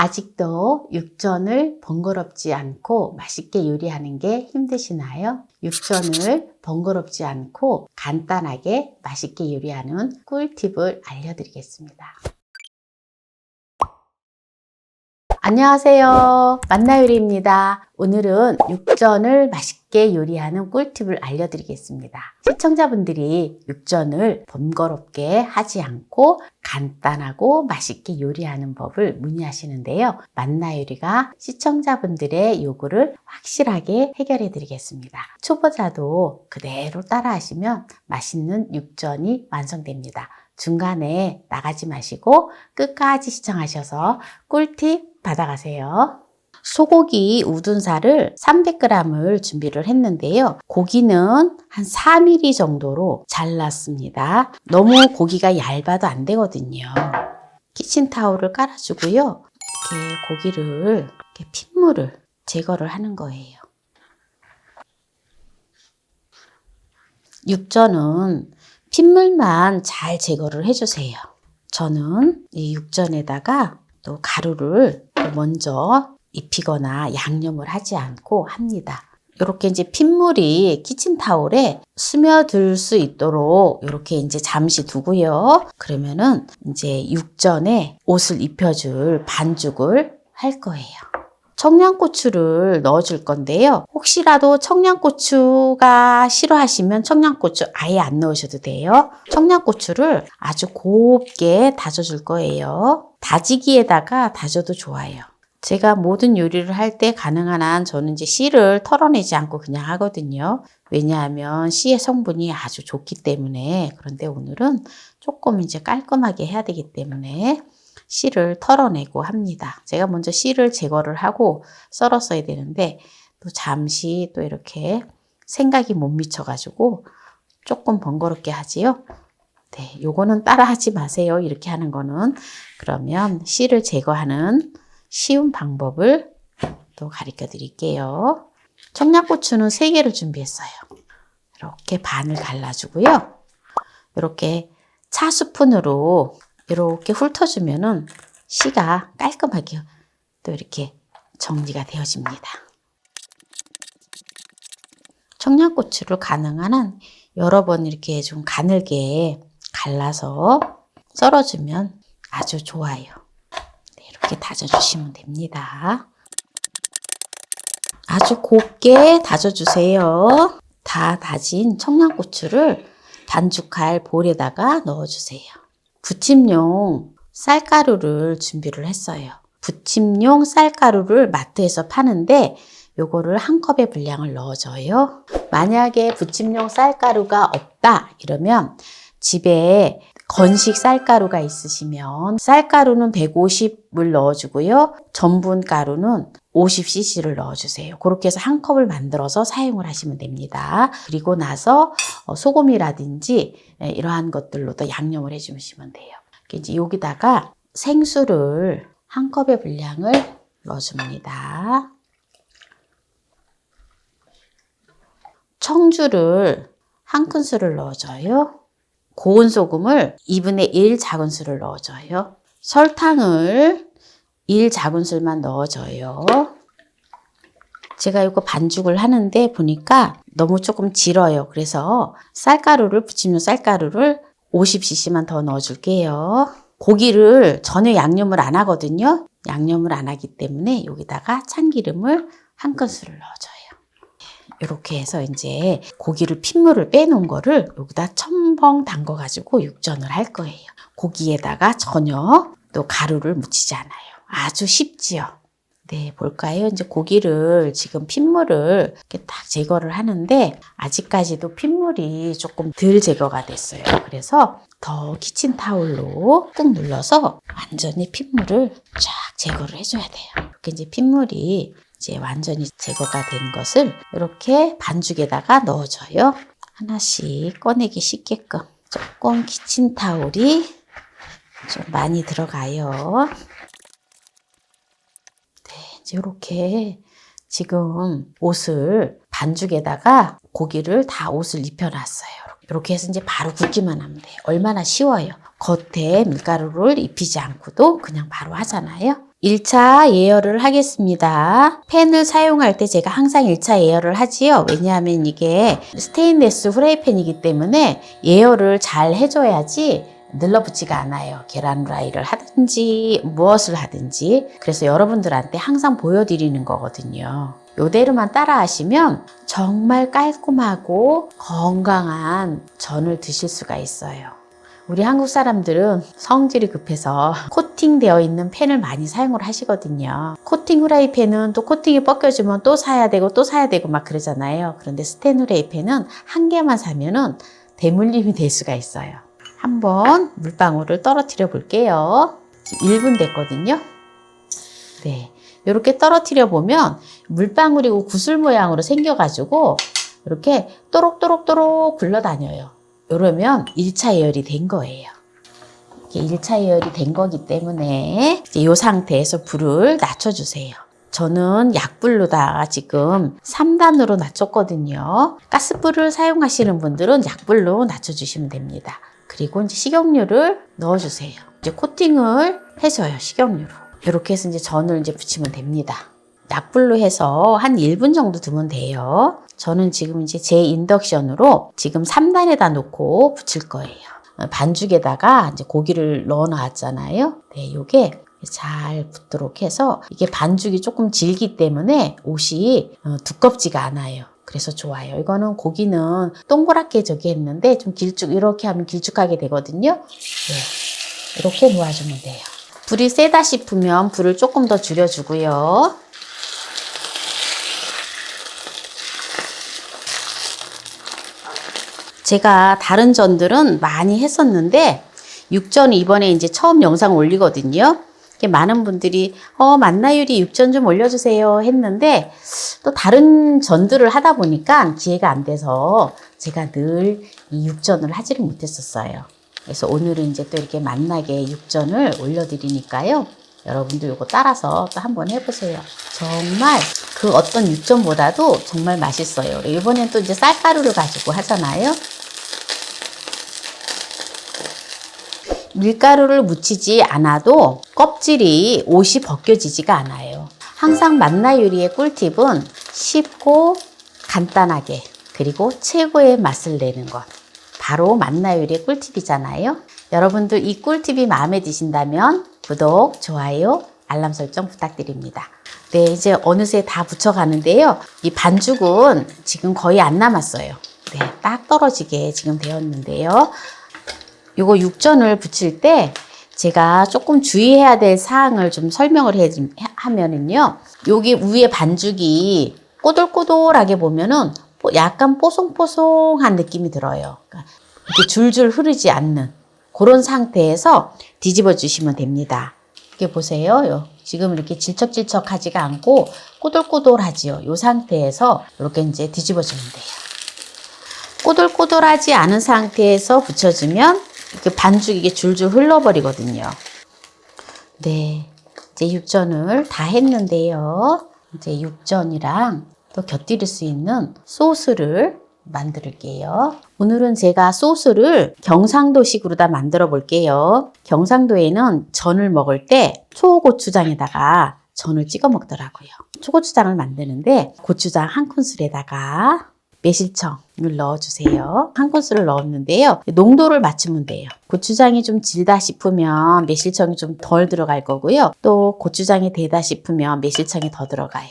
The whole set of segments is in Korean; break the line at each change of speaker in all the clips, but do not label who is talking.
아직도 육전을 번거롭지 않고 맛있게 요리하는 게 힘드시나요? 육전을 번거롭지 않고 간단하게 맛있게 요리하는 꿀팁을 알려드리겠습니다. 안녕하세요. 만나요리입니다. 오늘은 육전을 맛있게 요리하는 꿀팁을 알려드리겠습니다. 시청자분들이 육전을 번거롭게 하지 않고 간단하고 맛있게 요리하는 법을 문의하시는데요. 만나요리가 시청자분들의 요구를 확실하게 해결해 드리겠습니다. 초보자도 그대로 따라 하시면 맛있는 육전이 완성됩니다. 중간에 나가지 마시고 끝까지 시청하셔서 꿀팁 받아가세요. 소고기 우둔살을 300g을 준비를 했는데요. 고기는 한 4mm 정도로 잘랐습니다. 너무 고기가 얇아도 안 되거든요. 키친타올을 깔아주고요. 이렇게 고기를 이렇게 핏물을 제거를 하는 거예요. 육전은 핏물만 잘 제거를 해주세요. 저는 이 육전에다가 또 가루를 또 먼저 입히거나 양념을 하지 않고 합니다. 이렇게 이제 핏물이 키친타올에 스며들 수 있도록 이렇게 이제 잠시 두고요. 그러면은 이제 육전에 옷을 입혀줄 반죽을 할 거예요. 청양고추를 넣어줄 건데요. 혹시라도 청양고추가 싫어하시면 청양고추 아예 안 넣으셔도 돼요. 청양고추를 아주 곱게 다져줄 거예요. 다지기에다가 다져도 좋아요. 제가 모든 요리를 할 때 가능한 한 저는 이제 씨를 털어내지 않고 그냥 하거든요. 왜냐하면 씨의 성분이 아주 좋기 때문에 그런데 오늘은 조금 이제 깔끔하게 해야 되기 때문에 씨를 털어내고 합니다. 제가 먼저 씨를 제거를 하고 썰었어야 되는데 또 잠시 또 이렇게 생각이 못 미쳐가지고 조금 번거롭게 하지요. 네, 요거는 따라 하지 마세요. 이렇게 하는 거는. 그러면 씨를 제거하는 쉬운 방법을 또 가르쳐 드릴게요. 청양고추는 3개를 준비했어요. 이렇게 반을 갈라주고요. 이렇게 차 스푼으로 이렇게 훑어주면은 씨가 깔끔하게 또 이렇게 정리가 되어집니다. 청양고추를 가능한 한 여러 번 이렇게 좀 가늘게 갈라서 썰어주면 아주 좋아요. 네, 이렇게 다져주시면 됩니다. 아주 곱게 다져주세요. 다 다진 청양고추를 반죽할 볼에다가 넣어주세요. 부침용 쌀가루를 준비를 했어요. 부침용 쌀가루를 마트에서 파는데 요거를 한 컵의 분량을 넣어줘요. 만약에 부침용 쌀가루가 없다 이러면 집에 건식 쌀가루가 있으시면 쌀가루는 150을 넣어주고요. 전분 가루는 50cc를 넣어주세요. 그렇게 해서 한 컵을 만들어서 사용을 하시면 됩니다. 그리고 나서 어, 소금이라든지 예, 이러한 것들로도 양념을 해주시면 돼요. 이제 여기다가 생수를 한 컵의 분량을 넣어줍니다. 청주를 한 큰술을 넣어줘요. 고운 소금을 2분의 1 작은술을 넣어줘요. 설탕을 1 작은술만 넣어줘요. 제가 이거 반죽을 하는데 보니까 너무 조금 질어요. 그래서 쌀가루를 부치면 쌀가루를 50cc만 더 넣어줄게요. 고기를 전혀 양념을 안 하거든요. 양념을 안 하기 때문에 여기다가 참기름을 한 큰술을 넣어줘요. 이렇게 해서 이제 고기를 핏물을 빼놓은 거를 여기다 첨벙 담궈 가지고 육전을 할 거예요. 고기에다가 전혀 또 가루를 묻히지 않아요. 아주 쉽지요. 네, 볼까요? 이제 고기를 지금 핏물을 이렇게 딱 제거를 하는데 아직까지도 핏물이 조금 덜 제거가 됐어요. 그래서 더 키친 타올로 꾹 눌러서 완전히 핏물을 쫙 제거를 해줘야 돼요. 이렇게 이제 핏물이 이제 완전히 제거가 된 것을 이렇게 반죽에다가 넣어줘요. 하나씩 꺼내기 쉽게끔 조금 키친타올이 좀 많이 들어가요. 네, 이제 이렇게 지금 옷을 반죽에다가 고기를 다 옷을 입혀놨어요. 이렇게 해서 이제 바로 굽기만 하면 돼요. 얼마나 쉬워요. 겉에 밀가루를 입히지 않고도 그냥 바로 하잖아요. 1차 예열을 하겠습니다. 팬을 사용할 때 제가 항상 1차 예열을 하지요. 왜냐하면 이게 스테인레스 후라이팬이기 때문에 예열을 잘 해줘야지 늘러붙지가 않아요. 계란 후라이를 하든지 무엇을 하든지. 그래서 여러분들한테 항상 보여드리는 거거든요. 요대로만 따라 하시면 정말 깔끔하고 건강한 전을 드실 수가 있어요. 우리 한국 사람들은 성질이 급해서 코팅되어 있는 팬을 많이 사용을 하시거든요. 코팅 후라이팬은 또 코팅이 벗겨지면 또 사야 되고 또 사야 되고 막 그러잖아요. 그런데 스텐 후라이팬은 한 개만 사면은 대물림이 될 수가 있어요. 한번 물방울을 떨어뜨려 볼게요. 지금 1분 됐거든요. 네. 이렇게 떨어뜨려 보면 물방울이고 구슬 모양으로 생겨가지고 이렇게 또록또록또록 굴러다녀요. 이러면 1차 예열이 된 거예요. 이게 1차 예열이 된 거기 때문에 이제 이 상태에서 불을 낮춰주세요. 저는 약불로다가 지금 3단으로 낮췄거든요. 가스불을 사용하시는 분들은 약불로 낮춰주시면 됩니다. 그리고 이제 식용유를 넣어주세요. 이제 코팅을 해줘요, 식용유로. 이렇게 해서 이제 전을 이제 붙이면 됩니다. 약불로 해서 한 1분 정도 두면 돼요. 저는 지금 이제 제 인덕션으로 지금 3단에다 놓고 붙일 거예요. 반죽에다가 이제 고기를 넣어 놨잖아요. 네, 요게 잘 붙도록 해서 이게 반죽이 조금 질기 때문에 옷이 어, 두껍지가 않아요. 그래서 좋아요. 이거는 고기는 동그랗게 저기 했는데 좀 길쭉 이렇게 하면 길쭉하게 되거든요. 네, 이렇게 놓아주면 돼요. 불이 세다 싶으면 불을 조금 더 줄여주고요. 제가 다른 전들은 많이 했었는데 육전 이번에 이제 처음 영상 올리거든요. 많은 분들이 어 만나율이 육전 좀 올려주세요 했는데 또 다른 전들을 하다 보니까 기회가 안 돼서 제가 늘 이 육전을 하지를 못했었어요. 그래서 오늘은 이제 또 이렇게 만나게 육전을 올려드리니까요. 여러분도 이거 따라서 또 한번 해보세요. 정말 그 어떤 육전보다도 정말 맛있어요. 이번엔 또 이제 쌀가루를 가지고 하잖아요. 밀가루를 묻히지 않아도 껍질이 옷이 벗겨지지가 않아요. 항상 만나 요리의 꿀팁은 쉽고 간단하게 그리고 최고의 맛을 내는 것. 바로 만나 요리의 꿀팁이잖아요. 여러분들 이 꿀팁이 마음에 드신다면 구독, 좋아요, 알람 설정 부탁드립니다. 네, 이제 어느새 다 붙여가는데요. 이 반죽은 지금 거의 안 남았어요. 네, 딱 떨어지게 지금 되었는데요. 요거 육전을 붙일 때 제가 조금 주의해야 될 사항을 좀 설명을 해, 하면은요. 여기 위에 반죽이 꼬들꼬들하게 보면은 약간 뽀송뽀송한 느낌이 들어요. 그러니까 이렇게 줄줄 흐르지 않는 그런 상태에서 뒤집어 주시면 됩니다. 이렇게 보세요. 지금 이렇게 질척질척하지가 않고 꼬들꼬들하지요. 이 상태에서 이렇게 이제 뒤집어 주면 돼요. 꼬들꼬들하지 않은 상태에서 붙여주면 이렇게 반죽이 줄줄 흘러버리거든요. 네. 이제 육전을 다 했는데요. 이제 육전이랑 또 곁들일 수 있는 소스를 만들게요. 오늘은 제가 소스를 경상도식으로 다 만들어 볼게요. 경상도에는 전을 먹을 때 초고추장에다가 전을 찍어 먹더라고요. 초고추장을 만드는데 고추장 한 큰술에다가 매실청을 넣어주세요. 한 큰술을 넣었는데요. 농도를 맞추면 돼요. 고추장이 좀 질다 싶으면 매실청이 좀 덜 들어갈 거고요. 또 고추장이 되다 싶으면 매실청이 더 들어가요.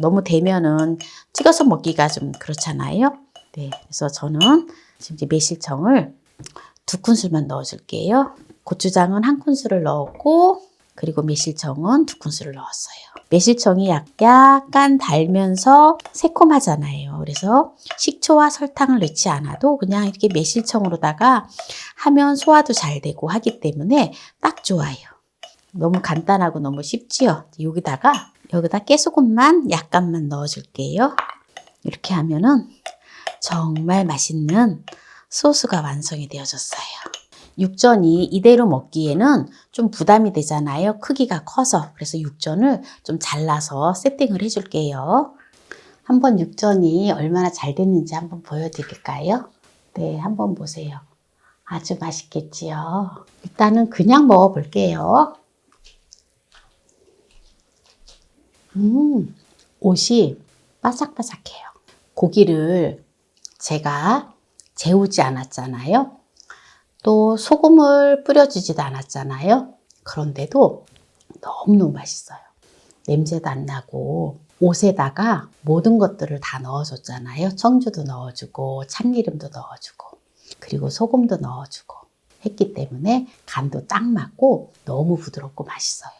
너무 되면은 찍어서 먹기가 좀 그렇잖아요. 네, 그래서 저는 지금 이제 매실청을 두 큰술만 넣어줄게요. 고추장은 한 큰술을 넣었고 그리고 매실청은 두 큰술을 넣었어요. 매실청이 약간 달면서 새콤하잖아요. 그래서 식초와 설탕을 넣지 않아도 그냥 이렇게 매실청으로다가 하면 소화도 잘 되고 하기 때문에 딱 좋아요. 너무 간단하고 너무 쉽지요. 여기다가 여기다 깨소금만 약간만 넣어줄게요. 이렇게 하면은 정말 맛있는 소스가 완성이 되어졌어요. 육전이 이대로 먹기에는 좀 부담이 되잖아요. 크기가 커서. 그래서 육전을 좀 잘라서 세팅을 해줄게요. 한번 육전이 얼마나 잘 됐는지 한번 보여드릴까요? 네, 한번 보세요. 아주 맛있겠지요. 일단은 그냥 먹어볼게요. 음, 옷이 바삭바삭해요. 고기를 제가 재우지 않았잖아요. 또 소금을 뿌려주지도 않았잖아요. 그런데도 너무너무 맛있어요. 냄새도 안 나고 옷에다가 모든 것들을 다 넣어줬잖아요. 청주도 넣어주고 참기름도 넣어주고 그리고 소금도 넣어주고 했기 때문에 간도 딱 맞고 너무 부드럽고 맛있어요.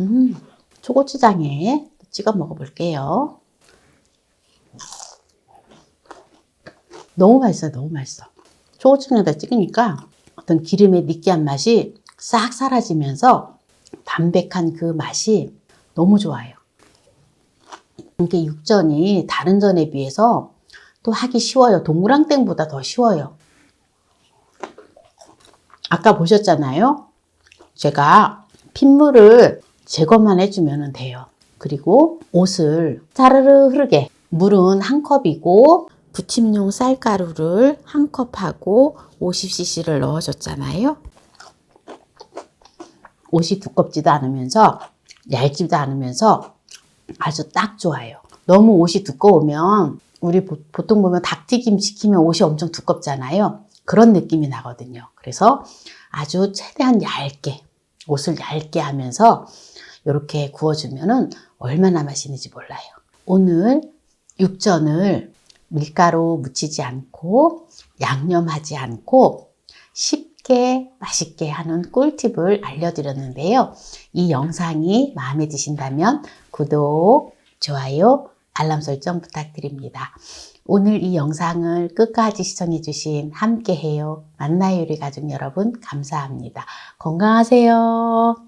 음, 초고추장에 찍어 먹어볼게요. 너무 맛있어요. 너무 맛있어. 초고추장에다 찍으니까 어떤 기름의 느끼한 맛이 싹 사라지면서 담백한 그 맛이 너무 좋아요. 이게 육전이 다른 전에 비해서 또 하기 쉬워요. 동그랑땡보다 더 쉬워요. 아까 보셨잖아요. 제가 핏물을 제거만 해주면 돼요. 그리고 옷을 짜르르 흐르게 물은 한 컵이고 부침용 쌀가루를 한 컵하고 50cc를 넣어줬잖아요. 옷이 두껍지도 않으면서 얇지도 않으면서 아주 딱 좋아요. 너무 옷이 두꺼우면 우리 보- 보통 보면 닭튀김 시키면 옷이 엄청 두껍잖아요. 그런 느낌이 나거든요. 그래서 아주 최대한 얇게 옷을 얇게 하면서 이렇게 구워주면은 얼마나 맛있는지 몰라요. 오늘 육전을 밀가루 묻히지 않고 양념하지 않고 쉽게 맛있게 하는 꿀팁을 알려드렸는데요. 이 영상이 마음에 드신다면 구독, 좋아요, 알람 설정 부탁드립니다. 오늘 이 영상을 끝까지 시청해주신 함께해요. 만나요 우리 가족 여러분 감사합니다. 건강하세요.